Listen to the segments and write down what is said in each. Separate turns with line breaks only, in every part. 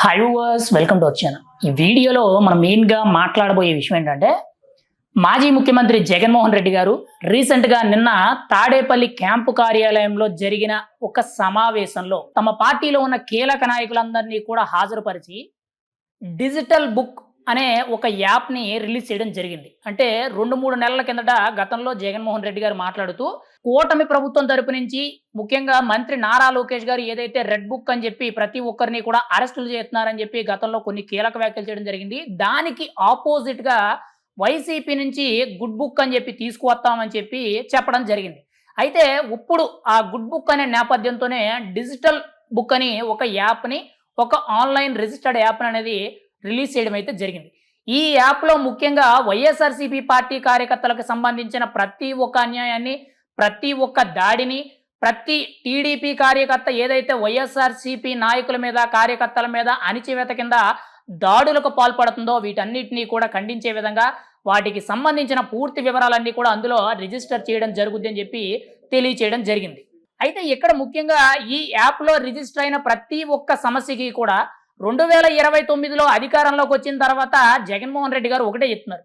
హైవర్స్ verse welcome to వచ్చాను ఈ వీడియోలో మనం మెయిన్గా మాట్లాడబోయే విషయం ఏంటంటే మాజీ ముఖ్యమంత్రి జగన్మోహన్ రెడ్డి గారు రీసెంట్గా నిన్న తాడేపల్లి క్యాంపు కార్యాలయంలో జరిగిన ఒక సమావేశంలో తమ పార్టీలో ఉన్న కీలక నాయకులందరినీ కూడా హాజరుపరిచి డిజిటల్ బుక్ అనే ఒక యాప్ని రిలీజ్ చేయడం జరిగింది. అంటే రెండు మూడు నెలల కిందట గతంలో జగన్మోహన్ రెడ్డి గారు మాట్లాడుతూ కూటమి ప్రభుత్వం తరపు నుంచి ముఖ్యంగా మంత్రి నారా లోకేష్ గారు ఏదైతే రెడ్ బుక్ అని చెప్పి ప్రతి ఒక్కరిని కూడా అరెస్టులు చేస్తున్నారని చెప్పి గతంలో కొన్ని కీలక వ్యాఖ్యలు చేయడం జరిగింది. దానికి ఆపోజిట్గా వైసీపీ నుంచి గుడ్ బుక్ అని చెప్పి తీసుకువస్తామని చెప్పి చెప్పడం జరిగింది. అయితే ఇప్పుడు ఆ గుడ్ బుక్ అనే నేపథ్యంతోనే డిజిటల్ బుక్ అని ఒక యాప్ని ఒక ఆన్లైన్ రిజిస్టర్డ్ యాప్ అనేది రిలీజ్ చేయడం అయితే జరిగింది. ఈ యాప్లో ముఖ్యంగా వైఎస్ఆర్సీపీ పార్టీ కార్యకర్తలకు సంబంధించిన ప్రతి ఒక్క అన్యాయాన్ని ప్రతి ఒక్క దాడిని ప్రతి టీడీపీ కార్యకర్త ఏదైతే వైఎస్ఆర్సీపీ నాయకుల మీద కార్యకర్తల మీద అణిచివేత కింద దాడులకు పాల్పడుతుందో వీటన్నిటినీ కూడా ఖండించే విధంగా వాటికి సంబంధించిన పూర్తి వివరాలన్నీ కూడా అందులో రిజిస్టర్ చేయడం జరుగుద్ది అని చెప్పి తెలియచేయడం జరిగింది. అయితే ఇక్కడ ముఖ్యంగా ఈ యాప్లో రిజిస్టర్ అయిన ప్రతి ఒక్క సమస్యకి కూడా రెండు వేల ఇరవై తొమ్మిదిలో అధికారంలోకి వచ్చిన తర్వాత జగన్మోహన్ రెడ్డి గారు ఒకటే చెప్తున్నారు.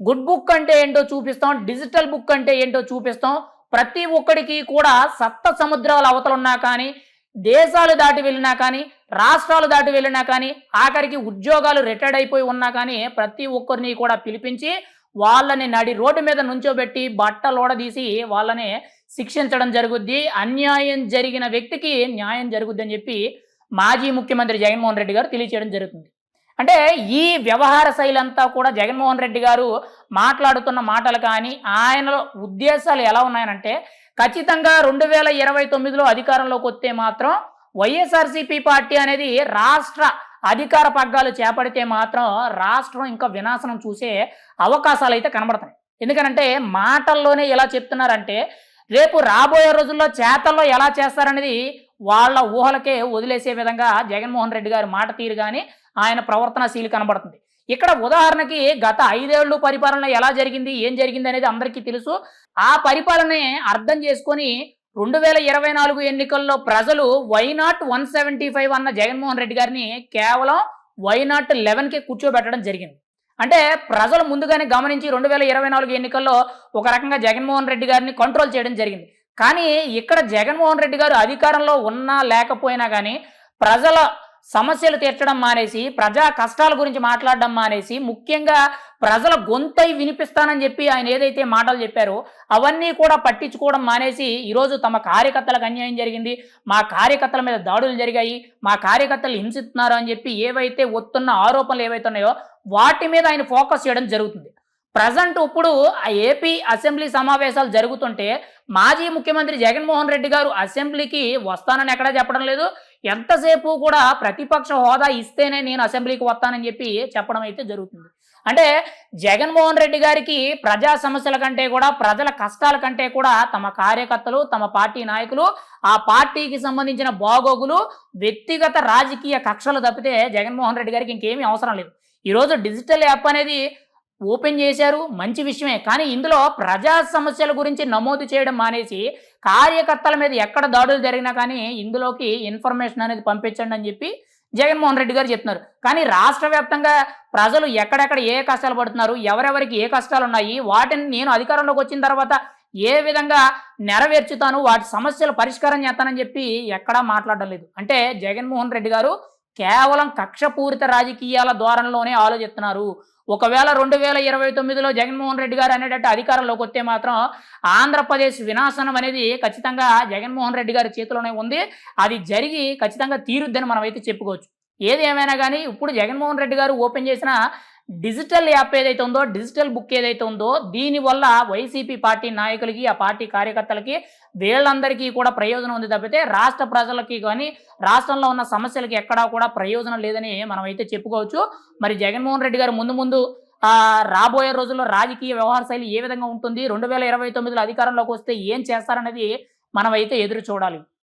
గుడ్ బుక్ అంటే ఏంటో చూపిస్తాం డిజిటల్ బుక్ అంటే ఏంటో చూపిస్తాం. ప్రతి ఒక్కడికి కూడా సప్త సముద్రాల అవతలున్నా కానీ దేశాలు దాటి వెళ్ళినా కానీ రాష్ట్రాలు దాటి వెళ్ళినా కానీ ఆఖరికి ఉద్యోగాలు రిటైర్డ్ అయిపోయి ఉన్నా కానీ ప్రతి ఒక్కరిని కూడా పిలిపించి వాళ్ళని నడి రోడ్డు మీద నుంచోబెట్టి బట్టలోడదీసి వాళ్ళని శిక్షించడం జరుగుద్ది. అన్యాయం జరిగిన వ్యక్తికి న్యాయం జరుగుద్ది అని చెప్పి మాజీ ముఖ్యమంత్రి జగన్మోహన్ రెడ్డి గారు తెలియచేయడం జరుగుతుంది. అంటే ఈ వ్యవహార శైలి అంతా కూడా జగన్మోహన్ రెడ్డి గారు మాట్లాడుతున్న మాటలు కానీ ఆయనలో ఉద్దేశాలు ఎలా ఉన్నాయనంటే ఖచ్చితంగా రెండు వేల ఇరవై తొమ్మిదిలో అధికారంలోకి వస్తే మాత్రం వైఎస్ఆర్సీపీ పార్టీ అనేది రాష్ట్ర అధికార పగ్గాలు చేపడితే మాత్రం రాష్ట్రం ఇంకా వినాశనం చూసే అవకాశాలు అయితే కనబడతాయి ఎందుకనంటే మాటల్లోనే ఎలా చెప్తున్నారంటే రేపు రాబోయే రోజుల్లో చేతల్లో ఎలా చేస్తారనేది వాళ్ళ ఊహలకే వదిలేసే విధంగా జగన్మోహన్ రెడ్డి గారి మాట తీరు కానీ ఆయన ప్రవర్తనశీలి కనబడుతుంది. ఇక్కడ ఉదాహరణకి గత ఐదేళ్ళు పరిపాలన ఎలా జరిగింది ఏం జరిగింది అనేది అందరికీ తెలుసు. ఆ పరిపాలనే అర్థం చేసుకొని రెండు వేల ఇరవై నాలుగు ఎన్నికల్లో ప్రజలు వైనాట్ వన్ సెవెంటీ ఫైవ్ అన్న జగన్మోహన్ రెడ్డి గారిని కేవలం వైనాట్ లెవెన్కి కూర్చోబెట్టడం జరిగింది. అంటే ప్రజలు ముందుగానే గమనించి రెండు వేల ఇరవై నాలుగు ఎన్నికల్లో ఒక రకంగా జగన్మోహన్ రెడ్డి గారిని కంట్రోల్ చేయడం జరిగింది. కానీ ఇక్కడ జగన్మోహన్ రెడ్డి గారు అధికారంలో ఉన్నా లేకపోయినా కానీ ప్రజల సమస్యలు తీర్చడం మానేసి ప్రజా కష్టాల గురించి మాట్లాడడం మానేసి ముఖ్యంగా ప్రజల గొంతై వినిపిస్తానని చెప్పి ఆయన ఏదైతే మాటలు చెప్పారో అవన్నీ కూడా పట్టించుకోవడం మానేసి ఈరోజు తమ కార్యకర్తలకు అన్యాయం జరిగింది. మా కార్యకర్తల మీద దాడులు జరిగాయి. మా కార్యకర్తలు హింసిస్తున్నారు అని చెప్పి ఏవైతే వస్తున్న ఆరోపణలు ఏవైతే ఉన్నాయో వాటి మీద ఆయన ఫోకస్ చేయడం జరుగుతుంది. ప్రజెంట్ ఇప్పుడు ఆ ఏపీ అసెంబ్లీ సమావేశాలు జరుగుతుంటే మాజీ ముఖ్యమంత్రి జగన్మోహన్ రెడ్డి గారు అసెంబ్లీకి వస్తానని ఎక్కడా చెప్పడం లేదు. ఎంతసేపు కూడా ప్రతిపక్ష హోదా ఇస్తేనే నేను అసెంబ్లీకి వస్తానని చెప్పి చెప్పడం అయితే జరుగుతుంది. అంటే జగన్మోహన్ రెడ్డి గారికి ప్రజా సమస్యల కంటే కూడా ప్రజల కష్టాల కంటే కూడా తమ కార్యకర్తలు తమ పార్టీ నాయకులు ఆ పార్టీకి సంబంధించిన బాగోగులు వ్యక్తిగత రాజకీయ కక్షలు తప్పితే జగన్మోహన్ రెడ్డి గారికి ఇంకేమీ అవసరం లేదు. ఈరోజు డిజిటల్ యాప్ అనేది ఓపెన్ చేశారు. మంచి విషయమే. కానీ ఇందులో ప్రజా సమస్యల గురించి నమోదు చేయడం మానేసి కార్యకర్తల మీద ఎక్కడ దాడులు జరిగినా కానీ ఇందులోకి ఇన్ఫర్మేషన్ అనేది పంపించండి అని చెప్పి జగన్మోహన్ రెడ్డి గారు చెప్తున్నారు. కానీ రాష్ట్ర వ్యాప్తంగా ప్రజలు ఎక్కడెక్కడ ఏ కష్టాలు పడుతున్నారు ఎవరెవరికి ఏ కష్టాలు ఉన్నాయి వాటిని నేను అధికారంలోకి వచ్చిన తర్వాత ఏ విధంగా నెరవేర్చుతాను వాటి సమస్యలు పరిష్కారం చేస్తానని చెప్పి ఎక్కడా మాట్లాడడం లేదు. అంటే జగన్మోహన్ రెడ్డి గారు కేవలం కక్షపూరిత రాజకీయాల ద్వారంలోనే ఆలోచిస్తున్నారు. ఒకవేళ రెండు వేల ఇరవై తొమ్మిదిలో జగన్మోహన్ రెడ్డి గారు అనేటట్టు అధికారంలోకి వస్తే మాత్రం ఆంధ్రప్రదేశ్ వినాశనం అనేది ఖచ్చితంగా జగన్మోహన్ రెడ్డి గారి చేతిలోనే ఉంది. అది జరిగి ఖచ్చితంగా తీరుద్దని మనం అయితే చెప్పుకోవచ్చు. ఏది ఏమైనా కానీ ఇప్పుడు జగన్మోహన్ రెడ్డి గారు ఓపెన్ చేసిన Hmm. డిజిటల్ యాప్ ఏదైతే ఉందో డిజిటల్ బుక్ ఏదైతే ఉందో దీనివల్ల వైసీపీ పార్టీ నాయకులకి ఆ పార్టీ కార్యకర్తలకి వీళ్ళందరికీ కూడా ప్రయోజనం ఉంది తప్పితే రాష్ట్ర ప్రజలకి కానీ రాష్ట్రంలో ఉన్న సమస్యలకి ఎక్కడా కూడా ప్రయోజనం లేదని మనం అయితే చెప్పుకోవచ్చు. మరి జగన్మోహన్ రెడ్డి గారు ముందు ముందు రాబోయే రోజుల్లో రాజకీయ వ్యవహార శైలి ఏ విధంగా ఉంటుంది? రెండు వేల ఇరవై తొమ్మిదిలో అధికారంలోకి వస్తే ఏం చేస్తారనేది మనం అయితే ఎదురు చూడాలి.